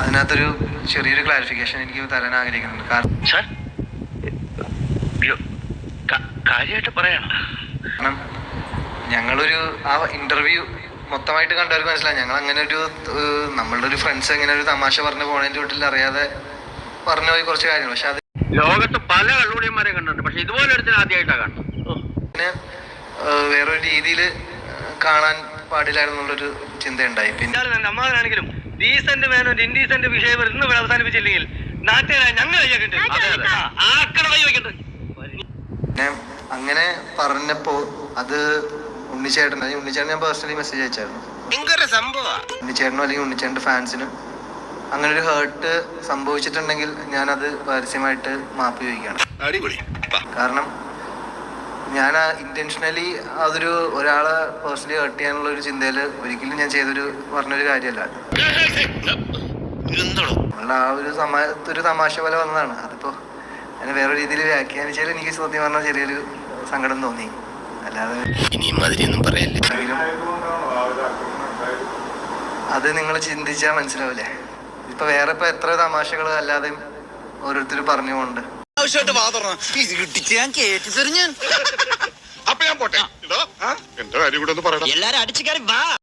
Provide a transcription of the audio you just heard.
അതിനകത്തൊരു ചെറിയൊരു ക്ലാരിഫിക്കേഷൻ എനിക്ക് തരാൻ ആഗ്രഹിക്കുന്നുണ്ട്. കാരണം ഞങ്ങളൊരു ആ ഇന്റർവ്യൂ മൊത്തമായിട്ട് കണ്ടവർക്ക് മനസ്സിലായി. ഞങ്ങൾ അങ്ങനെ ഒരു നമ്മളുടെ ഒരു ഫ്രണ്ട്സ് അങ്ങനെ ഒരു തമാശ പറഞ്ഞു പോണതിന്റെ വീട്ടിൽ അറിയാതെ പറഞ്ഞു പോയി കുറച്ച് കാര്യങ്ങൾ. പക്ഷെ അത് ലോകത്ത് പല കള്ളുടിയന്മാരെ കണ്ടിട്ടുണ്ട്. പക്ഷെ ഇതുപോലെ ഒരുത്തിന് ആദ്യമായിട്ടാണ് കാണുന്നത്. പിന്നെ വേറൊരു രീതിയിൽ കാണാൻ പാടില്ലായിരുന്നുള്ളൊരു ചിന്തയുണ്ടായി. പിന്നെ നമ്മളാണെങ്കിലും ഡീസന്റ് മാനും ഇൻഡീസന്റ് വിഷയം ഇന്ന് ഇവിടെ അവസാനിപ്പിച്ചില്ലെങ്കിൽ നാട്ടുകാരെ ഞങ്ങൾ ആക്കണ അങ്ങനെ പറഞ്ഞപ്പോ അത് ഉണ്ണിച്ചേട്ടൻ അല്ലെങ്കിൽ ഉണ്ണിച്ചേട്ടൻ ഞാൻ പേഴ്സണലി മെസ്സേജ് അയച്ചായിരുന്നു. ഉണ്ണിച്ചേട്ടനും അല്ലെങ്കിൽ ഉണ്ണിച്ചേട്ടന്റെ ഫാൻസിനും അങ്ങനെ ഒരു ഹേർട്ട് സംഭവിച്ചിട്ടുണ്ടെങ്കിൽ ഞാനത് പരസ്യമായിട്ട് മാപ്പ് ചോദിക്കുകയാണ്. കാരണം ഞാൻ ഇന്റൻഷനലി അതൊരു ഒരാളെ പേഴ്സണലി ഹേർട്ട് ചെയ്യാനുള്ള ഒരു ചിന്തയിൽ ഒരിക്കലും ഞാൻ ചെയ്തൊരു പറഞ്ഞൊരു കാര്യമല്ല. നമ്മളുടെ ആ ഒരു സമാ ഒരു തമാശ പോലെ വന്നതാണ്. അതിപ്പോ അതിനെ വേറെ രീതിയിൽ വ്യാഖ്യാനിച്ചാൽ എനിക്ക് സത്യം പറഞ്ഞാൽ ചെറിയൊരു സങ്കടം തോന്നി. അല്ലാതെ ഇനിയും പറയല്ലേ? അത് നിങ്ങൾ ചിന്തിച്ചാൽ മനസ്സിലാവില്ലേ ഇപ്പൊ വേറെ ഇപ്പൊ എത്ര തമാശകൾ അല്ലാതെയും ഓരോരുത്തർ പറഞ്ഞുകൊണ്ട് കിട്ടിച്ച് ഞാൻ തെറിഞ്ഞാൻ അപ്പൊ ഞാൻ പോട്ടെ. എന്റെ കാര്യം കൂടെ ഒന്ന് പറയണം. എല്ലാരും അടിച്ചു കയറി വാ.